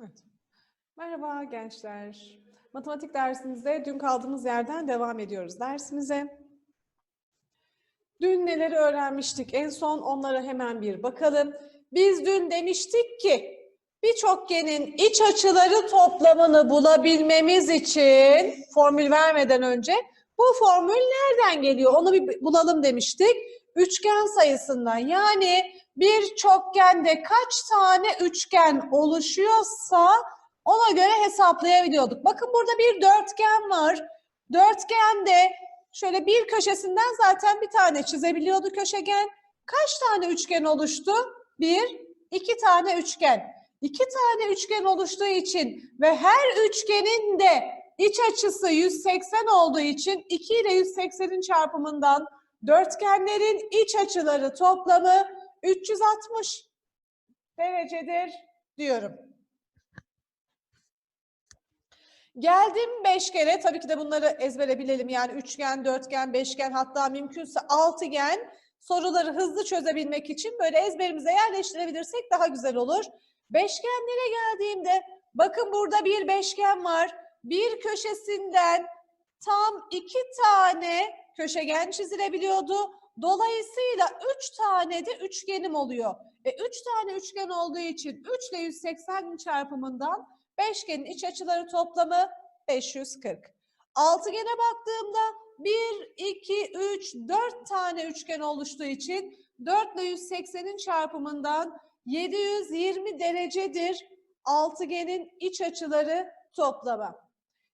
Evet. Merhaba gençler. Matematik dersimizde dün kaldığımız yerden devam ediyoruz dersimize. Dün neleri öğrenmiştik? En son onlara hemen bir bakalım. Biz dün demiştik ki bir çokgenin iç açıları toplamını bulabilmemiz için formül vermeden önce bu formül nereden geliyor? Onu bir bulalım demiştik. Üçgen sayısından yani bir çokgende kaç tane üçgen oluşuyorsa ona göre hesaplayabiliyorduk. Bakın burada bir dörtgen var. Dörtgende şöyle bir köşesinden zaten bir tane çizebiliyordu köşegen. Kaç tane üçgen oluştu? Bir, iki tane üçgen. İki tane üçgen oluştuğu için ve her üçgenin de iç açısı 180 olduğu için 2 ile 180'in çarpımından dörtgenlerin iç açıları toplamı 360 derecedir diyorum. Geldim beşgene. Tabii ki de bunları ezbere bilelim. Yani üçgen, dörtgen, beşgen hatta mümkünse altıgen soruları hızlı çözebilmek için böyle ezberimize yerleştirebilirsek daha güzel olur. Beşgenlere geldiğimde bakın burada bir beşgen var. Bir köşesinden tam iki tane köşegen çizilebiliyordu. Dolayısıyla üç tane de üçgenim oluyor. E üç tane üçgen olduğu için 3 ile 180 çarpımından beşgenin iç açıları toplamı 540. Altıgene baktığımda 1, 2, 3, 4 tane üçgen oluştuğu için 4 ile 180'in çarpımından 720 derecedir altıgenin iç açıları toplamı.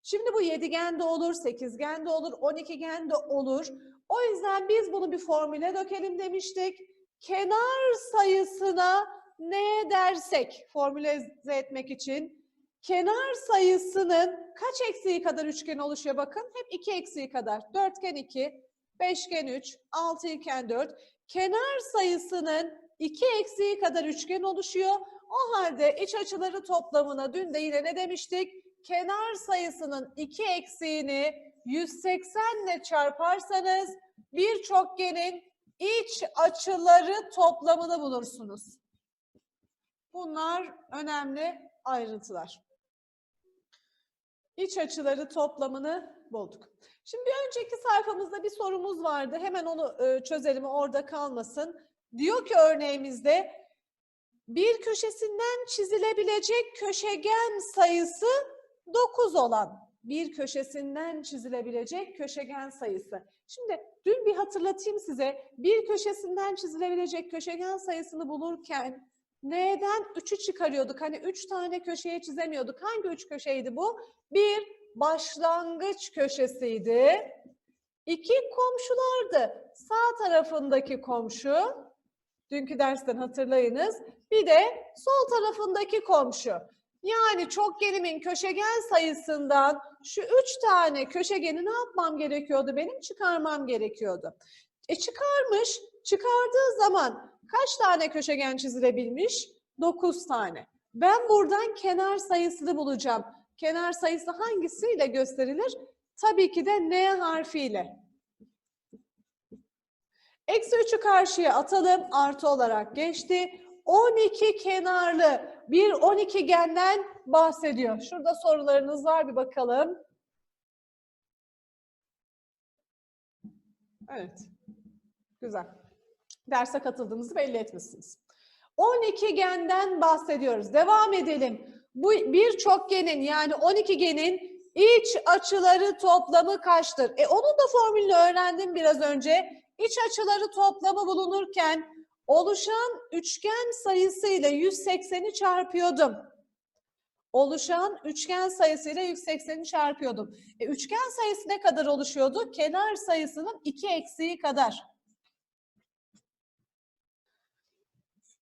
Şimdi bu yedigen de olur, sekizgen de olur, on ikigen de olur. O yüzden biz bunu bir formüle dökelim demiştik. Kenar sayısına ne dersek formülize etmek için kenar sayısının kaç eksiği kadar üçgen oluşuyor bakın. Hep iki eksiği kadar. Dörtgen 2, beşgen 3, altı iken 4. Kenar sayısının iki eksiği kadar üçgen oluşuyor. O halde iç açıları toplamına dün de yine ne demiştik? Kenar sayısının iki eksiğini 180 ile çarparsanız bir çokgenin iç açıları toplamını bulursunuz. Bunlar önemli ayrıntılar. İç açıları toplamını bulduk. Şimdi bir önceki sayfamızda bir sorumuz vardı. Hemen onu e, çözelim orada kalmasın. Diyor ki örneğimizde bir köşesinden çizilebilecek köşegen sayısı 9 olan bir köşesinden çizilebilecek köşegen sayısı. Şimdi dün bir hatırlatayım size. Bir köşesinden çizilebilecek köşegen sayısını bulurken neden 3'ü çıkarıyorduk? Hani 3 tane köşeye çizemiyorduk. Hangi 3 köşeydi bu? Bir başlangıç köşesiydi. İki komşulardı. Sağ tarafındaki komşu, dünkü dersten hatırlayınız. Bir de sol tarafındaki komşu. Yani çokgenimin köşegen sayısından şu üç tane köşegeni ne yapmam gerekiyordu benim? Çıkarmam gerekiyordu. E çıkarmış, çıkardığı zaman kaç tane köşegen çizilebilmiş? 9 tane. Ben buradan kenar sayısını bulacağım. Kenar sayısı hangisiyle gösterilir? Tabii ki de N harfiyle. Eksi 3'ü karşıya atalım. Artı olarak geçti. 12 kenarlı bir 12 genden bahsediyor. Şurada sorularınız var bir bakalım. Evet. Güzel. Derse katıldığınızı belli etmişsiniz. 12 genden bahsediyoruz. Devam edelim. Bu bir çokgenin yani 12 genin iç açıları toplamı kaçtır? E onun da formülünü öğrendim biraz önce. İç açıları toplamı bulunurken oluşan üçgen sayısıyla 180'i çarpıyordum. Oluşan üçgen sayısıyla 180'i çarpıyordum. E, üçgen sayısı ne kadar oluşuyordu? Kenar sayısının iki eksiği kadar.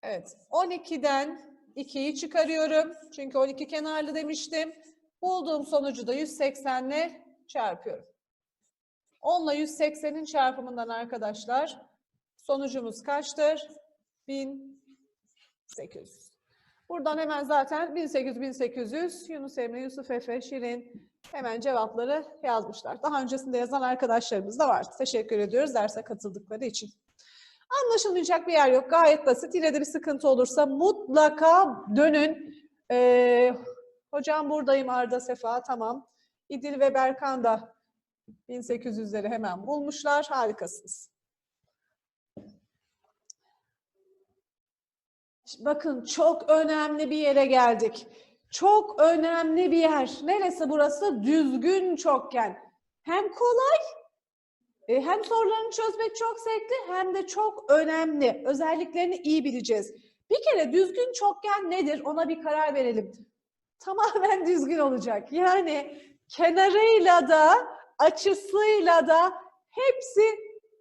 Evet, 12'den 2'yi çıkarıyorum. Çünkü 12 kenarlı demiştim. Bulduğum sonucu da 180 ile çarpıyorum. 10 ile 180'in çarpımından arkadaşlar sonucumuz kaçtır? 1800. Buradan hemen zaten 1800, 1800, Yunus Emre, Yusuf Efe, Şirin hemen cevapları yazmışlar. Daha öncesinde yazan arkadaşlarımız da vardı. Teşekkür ediyoruz derse katıldıkları için. Anlaşılmayacak bir yer yok. Gayet basit. Yine de bir sıkıntı olursa mutlaka dönün. Ee, Hocam buradayım Arda Sefa tamam. İdil ve Berkan da 1800'leri hemen bulmuşlar. Harikasınız. Bakın çok önemli bir yere geldik. Çok önemli bir yer. Neresi burası? Düzgün çokgen. Hem kolay e, hem sorularını çözmek çok zevkli hem de çok önemli. Özelliklerini iyi bileceğiz. Bir kere düzgün çokgen nedir? Ona bir karar verelim. Tamamen düzgün olacak. Yani kenarıyla da açısıyla da hepsi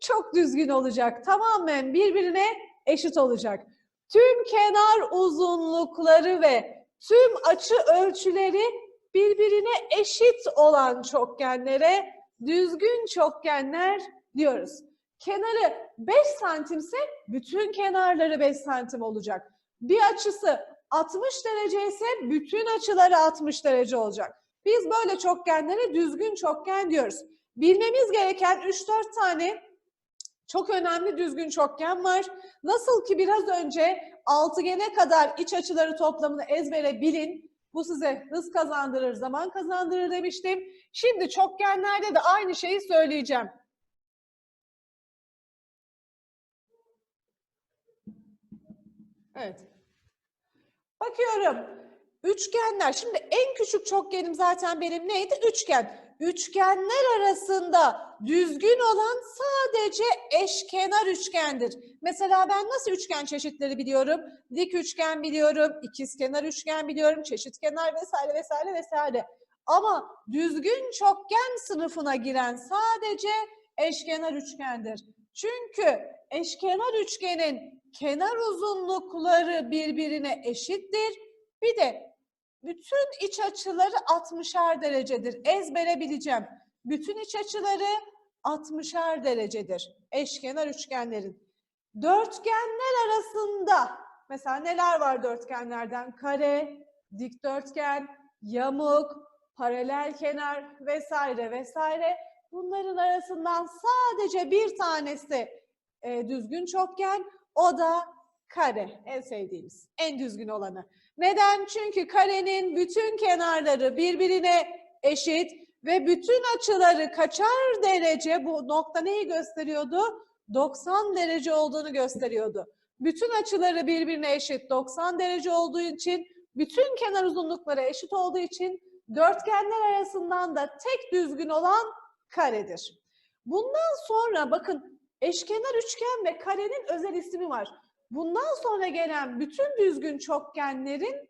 çok düzgün olacak. Tamamen birbirine eşit olacak. Tüm kenar uzunlukları ve tüm açı ölçüleri birbirine eşit olan çokgenlere düzgün çokgenler diyoruz. Kenarı 5 santimse bütün kenarları 5 santim olacak. Bir açısı 60 derece ise bütün açıları 60 derece olacak. Biz böyle çokgenlere düzgün çokgen diyoruz. Bilmemiz gereken 3-4 tane çok önemli düzgün çokgen var. Nasıl ki biraz önce altıgene kadar iç açıları toplamını ezbere bilin. Bu size hız kazandırır, zaman kazandırır demiştim. Şimdi çokgenlerde de aynı şeyi söyleyeceğim. Evet. Bakıyorum. Üçgenler. Şimdi en küçük çokgenim zaten benim neydi? Üçgen. Üçgenler arasında düzgün olan sadece eşkenar üçgendir. Mesela ben nasıl üçgen çeşitleri biliyorum? Dik üçgen biliyorum, ikizkenar üçgen biliyorum, çeşitkenar vesaire vesaire vesaire. Ama düzgün çokgen sınıfına giren sadece eşkenar üçgendir. Çünkü eşkenar üçgenin kenar uzunlukları birbirine eşittir. Bir de bütün iç açıları 60'ar derecedir. Ezbere bileceğim. Bütün iç açıları 60'ar derecedir. Eşkenar üçgenlerin. Dörtgenler arasında mesela neler var dörtgenlerden? Kare, dikdörtgen, yamuk, paralel kenar vesaire vesaire. Bunların arasından sadece bir tanesi e, düzgün çokgen, o da kare. En sevdiğimiz, en düzgün olanı. Neden? Çünkü karenin bütün kenarları birbirine eşit ve bütün açıları kaçar derece bu nokta neyi gösteriyordu? 90 derece olduğunu gösteriyordu. Bütün açıları birbirine eşit 90 derece olduğu için bütün kenar uzunlukları eşit olduğu için dörtgenler arasından da tek düzgün olan karedir. Bundan sonra bakın eşkenar üçgen ve karenin özel ismi var. Bundan sonra gelen bütün düzgün çokgenlerin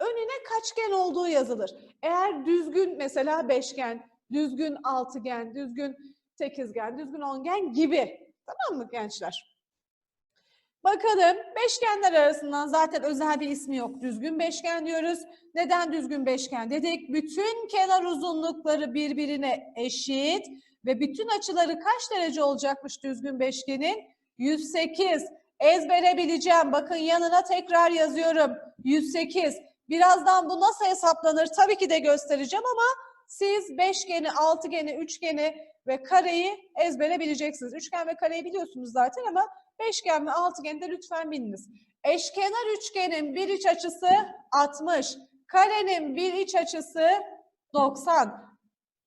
önüne kaçgen olduğu yazılır. Eğer düzgün mesela beşgen, düzgün altıgen, düzgün sekizgen, düzgün ongen gibi. Tamam mı gençler? Bakalım beşgenler arasından zaten özel bir ismi yok. Düzgün beşgen diyoruz. Neden düzgün beşgen dedik? Bütün kenar uzunlukları birbirine eşit ve bütün açıları kaç derece olacakmış düzgün beşgenin? 108. Ezbere bileceğim. Bakın yanına tekrar yazıyorum. 108. Birazdan bu nasıl hesaplanır tabii ki de göstereceğim ama siz beşgeni, altıgeni, üçgeni ve kareyi ezbere bileceksiniz. Üçgen ve kareyi biliyorsunuz zaten ama beşgen ve altıgeni de lütfen biliniz. Eşkenar üçgenin bir iç açısı 60. Karenin bir iç açısı 90.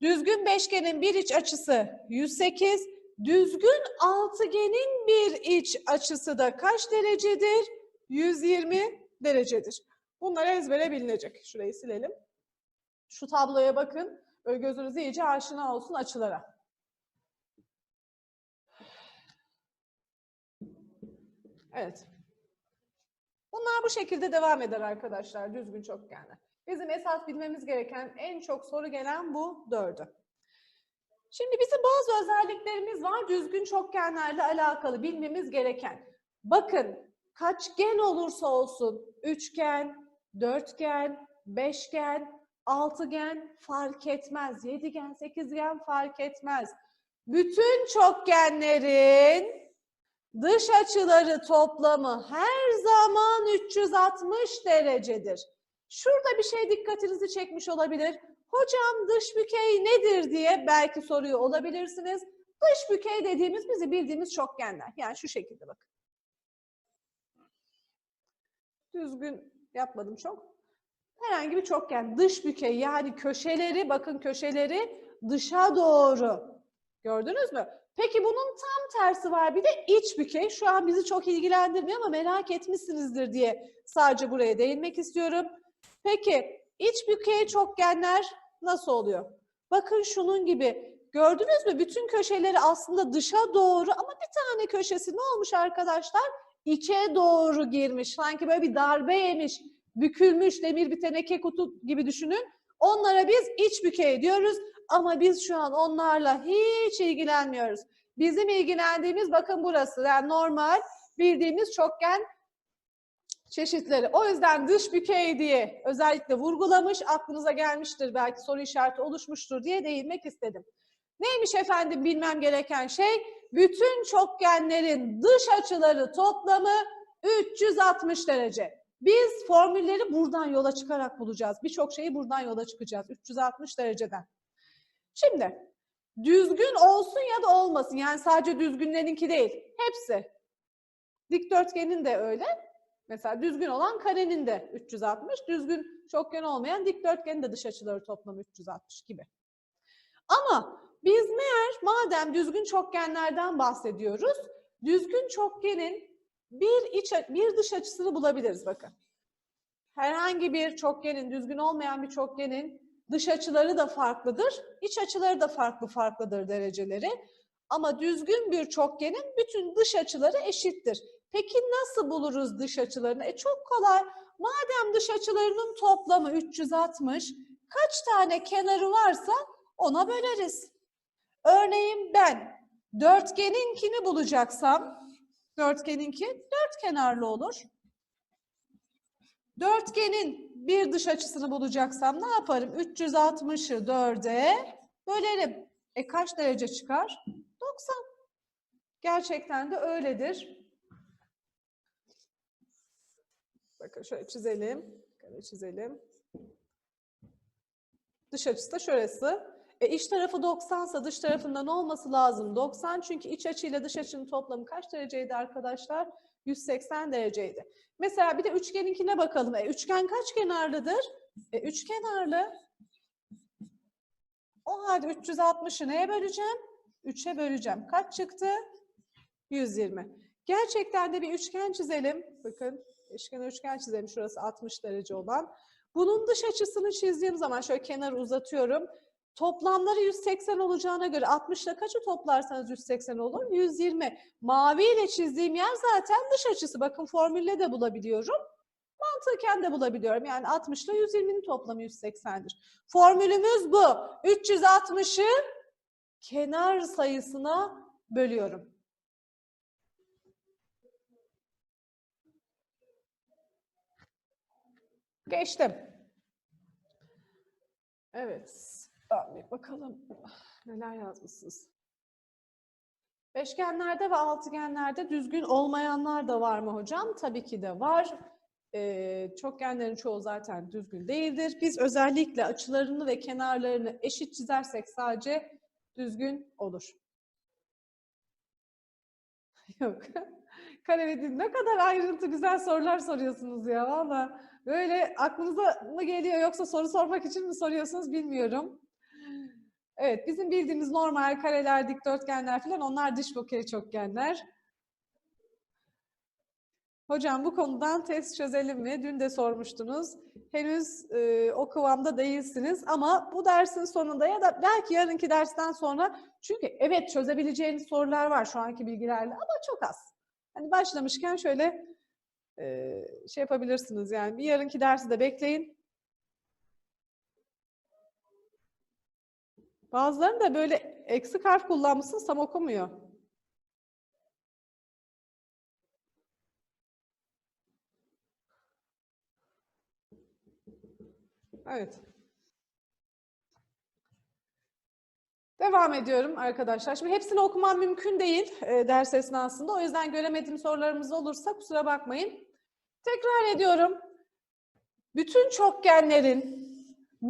Düzgün beşgenin bir iç açısı 108. Düzgün altıgenin bir iç açısı da kaç derecedir? 120 derecedir. Bunlar ezbere bilinecek. Şurayı silelim. Şu tabloya bakın. Böyle gözünüz iyice aşina olsun açılara. Evet. Bunlar bu şekilde devam eder arkadaşlar düzgün çokgenler. Bizim esas bilmemiz gereken en çok soru gelen bu dördü. Şimdi bizim bazı özelliklerimiz var düzgün çokgenlerle alakalı bilmemiz gereken. Bakın kaçgen olursa olsun üçgen, dörtgen, beşgen, altıgen fark etmez. Yedigen, sekizgen fark etmez. Bütün çokgenlerin dış açıları toplamı her zaman 360 derecedir. Şurada bir şey dikkatinizi çekmiş olabilir. Hocam dış bükey nedir diye belki soruyor olabilirsiniz. Dış bükey dediğimiz bizi bildiğimiz çokgenler. Yani şu şekilde bakın. Düzgün yapmadım çok. herhangi bir çokgen dış bükey yani köşeleri bakın köşeleri dışa doğru. Gördünüz mü? Peki bunun tam tersi var bir de iç bükey. Şu an bizi çok ilgilendirmiyor ama merak etmişsinizdir diye sadece buraya değinmek istiyorum. Peki iç bükey çokgenler nasıl oluyor? Bakın şunun gibi. Gördünüz mü? Bütün köşeleri aslında dışa doğru ama bir tane köşesi ne olmuş arkadaşlar? İçe doğru girmiş. Sanki böyle bir darbe yemiş, bükülmüş demir bir teneke kutu gibi düşünün. Onlara biz iç bükey diyoruz ama biz şu an onlarla hiç ilgilenmiyoruz. Bizim ilgilendiğimiz bakın burası. Yani normal bildiğimiz çokgen çeşitleri. O yüzden dış bükey diye özellikle vurgulamış, aklınıza gelmiştir belki soru işareti oluşmuştur diye değinmek istedim. Neymiş efendim bilmem gereken şey? Bütün çokgenlerin dış açıları toplamı 360 derece. Biz formülleri buradan yola çıkarak bulacağız. Birçok şeyi buradan yola çıkacağız. 360 dereceden. Şimdi düzgün olsun ya da olmasın. Yani sadece düzgünlerinki değil. Hepsi. Dikdörtgenin de öyle. Mesela düzgün olan karenin de 360. Düzgün çokgen olmayan dikdörtgenin de dış açıları toplamı 360 gibi. Ama biz meğer madem düzgün çokgenlerden bahsediyoruz, düzgün çokgenin bir iç bir dış açısını bulabiliriz bakın. Herhangi bir çokgenin, düzgün olmayan bir çokgenin dış açıları da farklıdır, iç açıları da farklı farklıdır dereceleri. Ama düzgün bir çokgenin bütün dış açıları eşittir. Peki nasıl buluruz dış açılarını? E çok kolay. Madem dış açılarının toplamı 360, kaç tane kenarı varsa ona böleriz. Örneğin ben dörtgeninkini bulacaksam, dörtgeninki dört kenarlı olur. Dörtgenin bir dış açısını bulacaksam ne yaparım? 360'ı 4'e bölerim. E kaç derece çıkar? 90. Gerçekten de öyledir. Bakın şöyle çizelim. Şöyle çizelim. Dış açısı da şurası. E iç tarafı 90 sa dış tarafında ne olması lazım? 90 çünkü iç açıyla dış açının toplamı kaç dereceydi arkadaşlar? 180 dereceydi. Mesela bir de üçgeninkine bakalım. E, üçgen kaç kenarlıdır? E, üç kenarlı. O halde 360'ı neye böleceğim? 3'e böleceğim. Kaç çıktı? 120. Gerçekten de bir üçgen çizelim. Bakın üçgen üçgen çizelim. Şurası 60 derece olan. Bunun dış açısını çizdiğim zaman şöyle kenarı uzatıyorum. Toplamları 180 olacağına göre 60 ile kaçı toplarsanız 180 olur? 120. Mavi ile çizdiğim yer zaten dış açısı. Bakın formülle de bulabiliyorum. Mantıken de bulabiliyorum. Yani 60 ile 120'nin toplamı 180'dir. Formülümüz bu. 360'ı kenar sayısına bölüyorum. Geçtim. Evet. Bakalım neler yazmışsınız. Beşgenlerde ve altıgenlerde düzgün olmayanlar da var mı hocam? Tabii ki de var. Ee, çokgenlerin çoğu zaten düzgün değildir. Biz özellikle açılarını ve kenarlarını eşit çizersek sadece düzgün olur. Yok. Kare ne kadar ayrıntı güzel sorular soruyorsunuz ya valla. Böyle aklınıza mı geliyor yoksa soru sormak için mi soruyorsunuz bilmiyorum. Evet, bizim bildiğimiz normal kareler, dikdörtgenler falan onlar dış bokeh çokgenler. Hocam bu konudan test çözelim mi? Dün de sormuştunuz. Henüz e, o kıvamda değilsiniz ama bu dersin sonunda ya da belki yarınki dersten sonra çünkü evet çözebileceğiniz sorular var şu anki bilgilerle ama çok az. Hani başlamışken şöyle e, şey yapabilirsiniz yani bir yarınki dersi de bekleyin. Bazılarını da böyle eksik harf kullanmışsın tam okumuyor. Evet. Devam ediyorum arkadaşlar. Şimdi hepsini okumam mümkün değil e, ders esnasında. O yüzden göremediğim sorularımız olursa kusura bakmayın. Tekrar ediyorum. Bütün çokgenlerin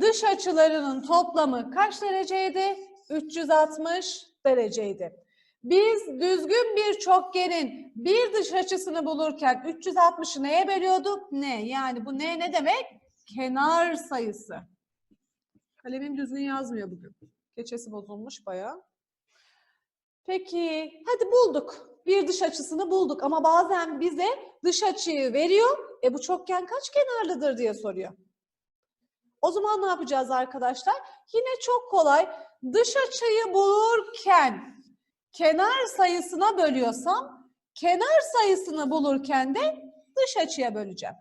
dış açılarının toplamı kaç dereceydi? 360 dereceydi. Biz düzgün bir çokgenin bir dış açısını bulurken 360'ı neye bölüyorduk? Ne? Yani bu ne ne demek? kenar sayısı. Kalemim düzgün yazmıyor bugün. Keçesi bozulmuş bayağı. Peki, hadi bulduk. Bir dış açısını bulduk ama bazen bize dış açıyı veriyor. E bu çokgen kaç kenarlıdır diye soruyor. O zaman ne yapacağız arkadaşlar? Yine çok kolay. Dış açıyı bulurken kenar sayısına bölüyorsam, kenar sayısını bulurken de dış açıya böleceğim.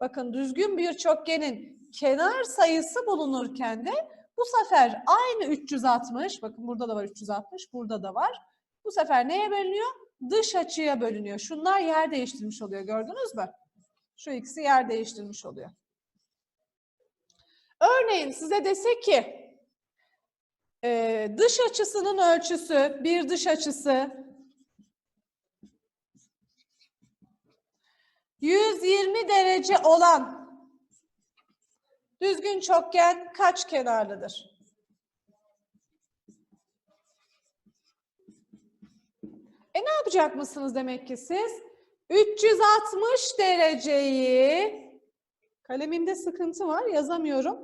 Bakın düzgün bir çokgenin kenar sayısı bulunurken de bu sefer aynı 360, bakın burada da var 360, burada da var. Bu sefer neye bölünüyor? Dış açıya bölünüyor. Şunlar yer değiştirmiş oluyor gördünüz mü? Şu ikisi yer değiştirmiş oluyor. Örneğin size dese ki e, dış açısının ölçüsü, bir dış açısı 120 derece olan düzgün çokgen kaç kenarlıdır? E ne yapacak mısınız demek ki siz? 360 dereceyi kalemimde sıkıntı var yazamıyorum.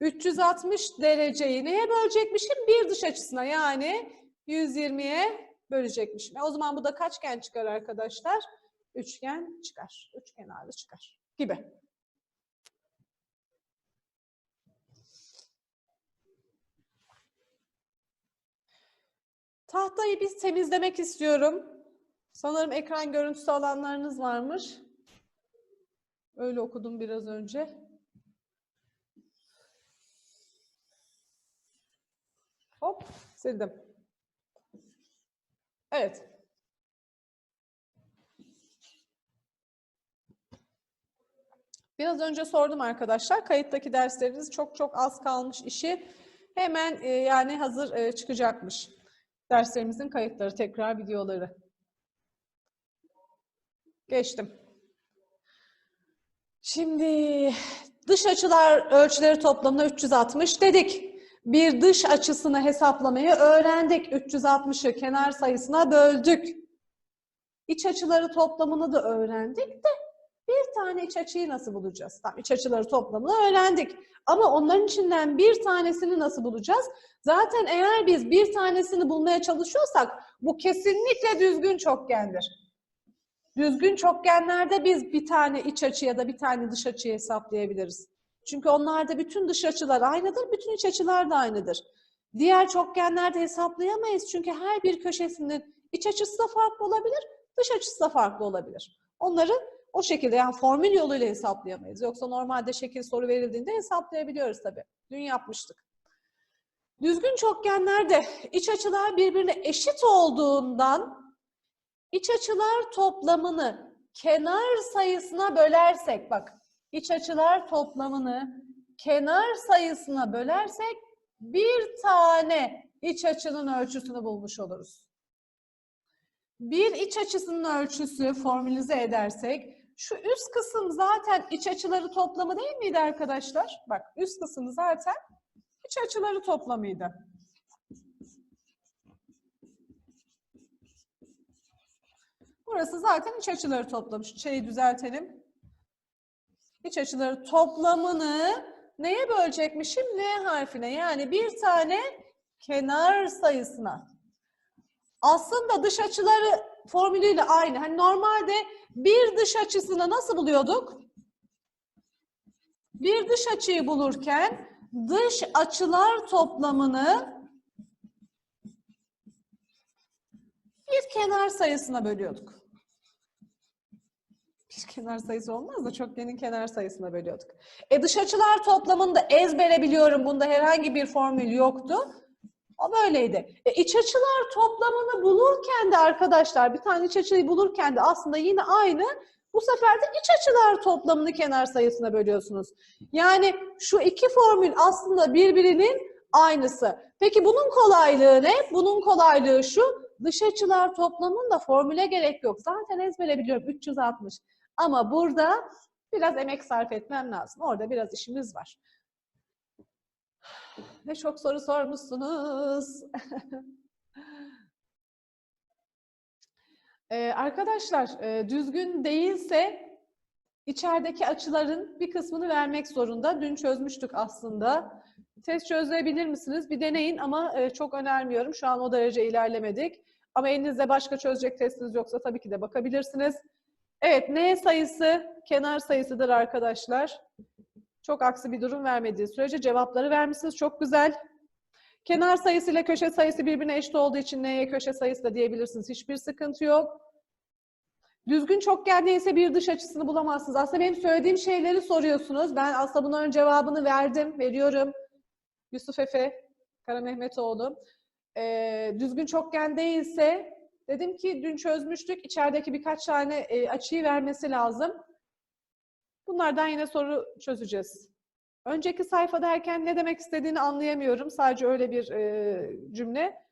360 dereceyi neye bölecekmişim? Bir dış açısına yani 120'ye bölecekmişim. E o zaman bu da kaçgen çıkar arkadaşlar? Üçgen çıkar. Üç kenarlı çıkar gibi. Tahtayı biz temizlemek istiyorum. Sanırım ekran görüntüsü alanlarınız varmış. Öyle okudum biraz önce. Hop, sildim. Evet. Biraz önce sordum arkadaşlar. Kayıttaki dersleriniz çok çok az kalmış işi. Hemen e, yani hazır e, çıkacakmış. Derslerimizin kayıtları, tekrar videoları. Geçtim. Şimdi dış açılar ölçüleri toplamına 360 dedik. Bir dış açısını hesaplamayı öğrendik. 360'ı kenar sayısına böldük. İç açıları toplamını da öğrendik de bir tane iç açıyı nasıl bulacağız? Tamam, iç açıları toplamını öğrendik. Ama onların içinden bir tanesini nasıl bulacağız? Zaten eğer biz bir tanesini bulmaya çalışıyorsak bu kesinlikle düzgün çokgendir. Düzgün çokgenlerde biz bir tane iç açı ya da bir tane dış açıyı hesaplayabiliriz. Çünkü onlarda bütün dış açılar aynıdır, bütün iç açılar da aynıdır. Diğer çokgenlerde hesaplayamayız çünkü her bir köşesinin iç açısı da farklı olabilir, dış açısı da farklı olabilir. Onları o şekilde yani formül yoluyla hesaplayamayız. Yoksa normalde şekil soru verildiğinde hesaplayabiliyoruz tabii. Dün yapmıştık. Düzgün çokgenlerde iç açılar birbirine eşit olduğundan iç açılar toplamını kenar sayısına bölersek bak iç açılar toplamını kenar sayısına bölersek bir tane iç açının ölçüsünü bulmuş oluruz. Bir iç açısının ölçüsü formülize edersek şu üst kısım zaten iç açıları toplamı değil miydi arkadaşlar? Bak üst kısım zaten iç açıları toplamıydı. Burası zaten iç açıları toplamış. Şeyi düzeltelim. İç açıları toplamını neye bölecekmişim? N harfine. Yani bir tane kenar sayısına. Aslında dış açıları formülüyle aynı. Hani normalde bir dış açısını nasıl buluyorduk? Bir dış açıyı bulurken dış açılar toplamını bir kenar sayısına bölüyorduk. Bir kenar sayısı olmaz da çokgenin kenar sayısına bölüyorduk. E dış açılar toplamını da ezbere biliyorum. Bunda herhangi bir formül yoktu. O böyleydi. E, iç açılar toplamını bulurken de arkadaşlar bir tane iç açıyı bulurken de aslında yine aynı. Bu sefer de iç açılar toplamını kenar sayısına bölüyorsunuz. Yani şu iki formül aslında birbirinin aynısı. Peki bunun kolaylığı ne? Bunun kolaylığı şu. Dış açılar toplamında formüle gerek yok. Zaten ezbere biliyorum 360. Ama burada biraz emek sarf etmem lazım. Orada biraz işimiz var. Ne çok soru sormuşsunuz. ee, arkadaşlar e, düzgün değilse içerideki açıların bir kısmını vermek zorunda. Dün çözmüştük aslında. Test çözebilir misiniz? Bir deneyin ama e, çok önermiyorum. Şu an o derece ilerlemedik. Ama elinizde başka çözecek testiniz yoksa tabii ki de bakabilirsiniz. Evet, N sayısı kenar sayısıdır arkadaşlar. Çok aksi bir durum vermediği sürece cevapları vermişsiniz. Çok güzel. Kenar sayısı ile köşe sayısı birbirine eşit olduğu için N'ye köşe sayısı da diyebilirsiniz. Hiçbir sıkıntı yok. Düzgün çokgen değilse bir dış açısını bulamazsınız. Aslında benim söylediğim şeyleri soruyorsunuz. Ben aslında bunların cevabını verdim, veriyorum. Yusuf Efe, Kara Mehmetoğlu. Ee, düzgün çokgen değilse dedim ki dün çözmüştük. İçerideki birkaç tane e, açıyı vermesi lazım. Bunlardan yine soru çözeceğiz. Önceki sayfa derken ne demek istediğini anlayamıyorum. Sadece öyle bir e, cümle.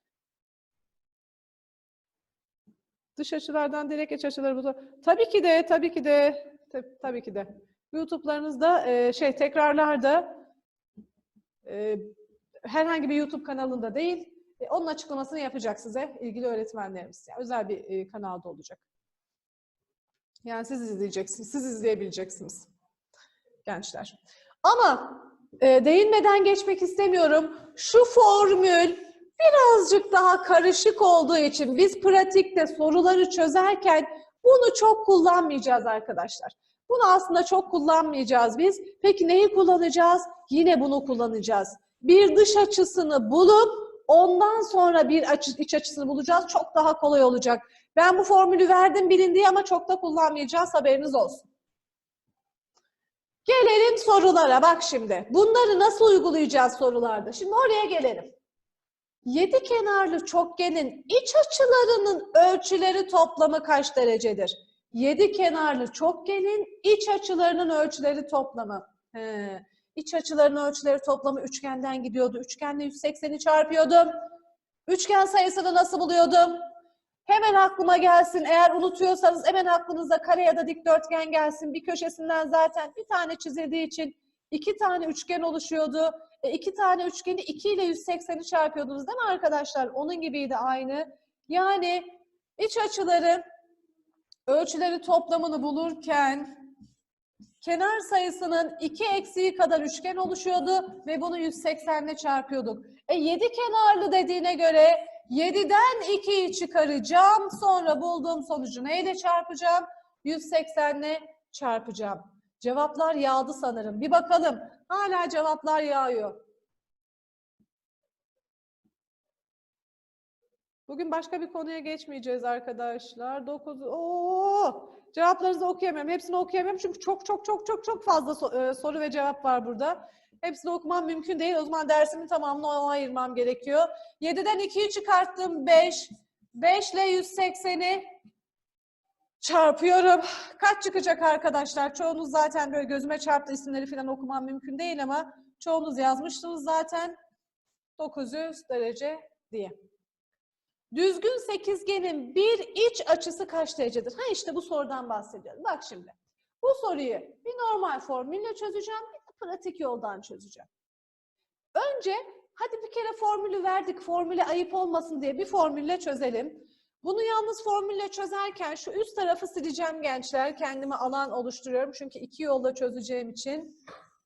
Dış açılardan direkt iç açıları bu. Tabii ki de, tabii ki de, tab- tabii ki de. YouTube'larınızda e, şey tekrarlarda e, herhangi bir YouTube kanalında değil, e, onun açıklamasını yapacak size ilgili öğretmenlerimiz. Yani özel bir e, kanalda olacak. Yani siz izleyeceksiniz, siz izleyebileceksiniz gençler. Ama e, değinmeden geçmek istemiyorum. Şu formül birazcık daha karışık olduğu için biz pratikte soruları çözerken bunu çok kullanmayacağız arkadaşlar. Bunu aslında çok kullanmayacağız biz. Peki neyi kullanacağız? Yine bunu kullanacağız. Bir dış açısını bulup ondan sonra bir açı, iç açısını bulacağız. Çok daha kolay olacak. Ben bu formülü verdim bilindiği ama çok da kullanmayacağız haberiniz olsun. Gelelim sorulara bak şimdi. Bunları nasıl uygulayacağız sorularda? Şimdi oraya gelelim. Yedi kenarlı çokgenin iç açılarının ölçüleri toplamı kaç derecedir? Yedi kenarlı çokgenin iç açılarının ölçüleri toplamı. He. İç açılarının ölçüleri toplamı üçgenden gidiyordu. Üçgenle 180'i çarpıyordum. Üçgen sayısını nasıl buluyordum? Hemen aklıma gelsin. Eğer unutuyorsanız hemen aklınıza kare ya da dikdörtgen gelsin. Bir köşesinden zaten bir tane çizildiği için iki tane üçgen oluşuyordu. E, iki tane üçgeni 2 ile 180'i çarpıyordunuz değil mi arkadaşlar? Onun gibiydi aynı. Yani iç açıları ölçüleri toplamını bulurken kenar sayısının 2 eksiği kadar üçgen oluşuyordu ve bunu 180 ile çarpıyorduk. E 7 kenarlı dediğine göre 7'den 2'yi çıkaracağım. Sonra bulduğum sonucu neyle çarpacağım? 180 ile çarpacağım. Cevaplar yağdı sanırım. Bir bakalım. Hala cevaplar yağıyor. Bugün başka bir konuya geçmeyeceğiz arkadaşlar. 9 Oo! Cevaplarınızı okuyamıyorum. Hepsini okuyamıyorum çünkü çok çok çok çok çok fazla e, soru ve cevap var burada. Hepsini okumam mümkün değil. O zaman dersimin tamamını ona ayırmam gerekiyor. 7'den 2'yi çıkarttım 5. 5 ile 180'i çarpıyorum. Kaç çıkacak arkadaşlar? Çoğunuz zaten böyle gözüme çarptı isimleri falan okumam mümkün değil ama çoğunuz yazmıştınız zaten 900 derece diye. Düzgün sekizgenin bir iç açısı kaç derecedir? Ha işte bu sorudan bahsediyorum. Bak şimdi. Bu soruyu bir normal formülle çözeceğim, bir pratik yoldan çözeceğim. Önce hadi bir kere formülü verdik, formüle ayıp olmasın diye bir formülle çözelim. Bunu yalnız formülle çözerken şu üst tarafı sileceğim gençler. Kendime alan oluşturuyorum çünkü iki yolla çözeceğim için.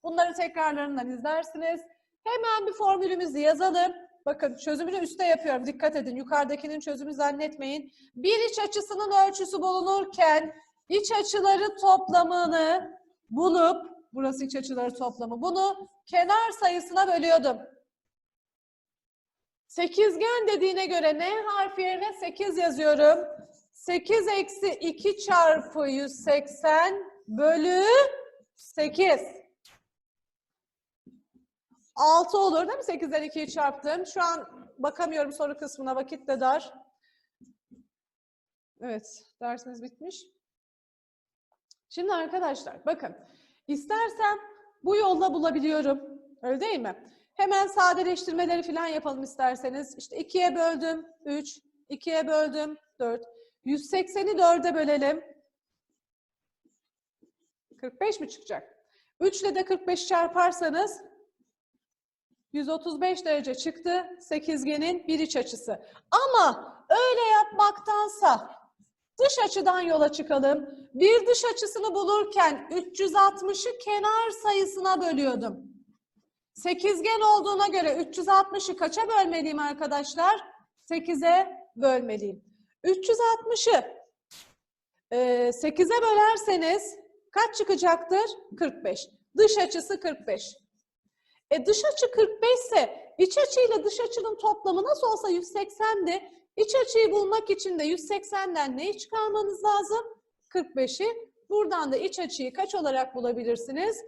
Bunları tekrarlarından izlersiniz. Hemen bir formülümüzü yazalım. Bakın çözümünü üstte yapıyorum. Dikkat edin. Yukarıdakinin çözümü zannetmeyin. Bir iç açısının ölçüsü bulunurken iç açıları toplamını bulup burası iç açıları toplamı. Bunu kenar sayısına bölüyordum. Sekizgen dediğine göre N harfi yerine 8 yazıyorum. 8 eksi 2 çarpı 180 bölü 8. 6 olur değil mi? 8'den 2'yi çarptım. Şu an bakamıyorum soru kısmına. Vakit de dar. Evet, dersiniz bitmiş. Şimdi arkadaşlar bakın. İstersem bu yolla bulabiliyorum. Öyle değil mi? Hemen sadeleştirmeleri falan yapalım isterseniz. İşte 2'ye böldüm 3, 2'ye böldüm 4. 180'i 4'e bölelim. 45 mi çıkacak? 3 ile de 45 çarparsanız 135 derece çıktı sekizgenin bir iç açısı. Ama öyle yapmaktansa Dış açıdan yola çıkalım. Bir dış açısını bulurken 360'ı kenar sayısına bölüyordum. Sekizgen olduğuna göre 360'ı kaça bölmeliyim arkadaşlar? 8'e bölmeliyim. 360'ı e, 8'e bölerseniz kaç çıkacaktır? 45. Dış açısı 45. E dış açı 45 ise iç açıyla dış açının toplamı nasıl olsa 180'di. İç açıyı bulmak için de 180'den neyi çıkarmanız lazım? 45'i. Buradan da iç açıyı kaç olarak bulabilirsiniz?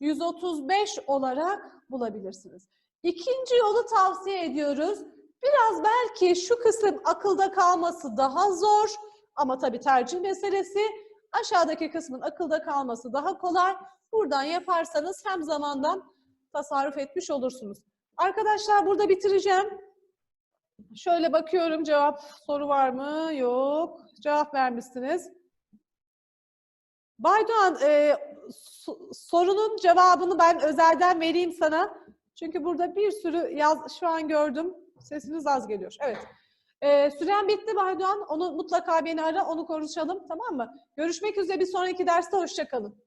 135 olarak bulabilirsiniz. İkinci yolu tavsiye ediyoruz. Biraz belki şu kısım akılda kalması daha zor ama tabii tercih meselesi. Aşağıdaki kısmın akılda kalması daha kolay. Buradan yaparsanız hem zamandan tasarruf etmiş olursunuz. Arkadaşlar burada bitireceğim. Şöyle bakıyorum cevap soru var mı? Yok. Cevap vermişsiniz. Baydoğan e, so- sorunun cevabını ben özelden vereyim sana. Çünkü burada bir sürü yaz şu an gördüm. Sesiniz az geliyor. Evet. E, süren bitti Baydoğan. Onu mutlaka beni ara. Onu konuşalım. Tamam mı? Görüşmek üzere bir sonraki derste. Hoşçakalın.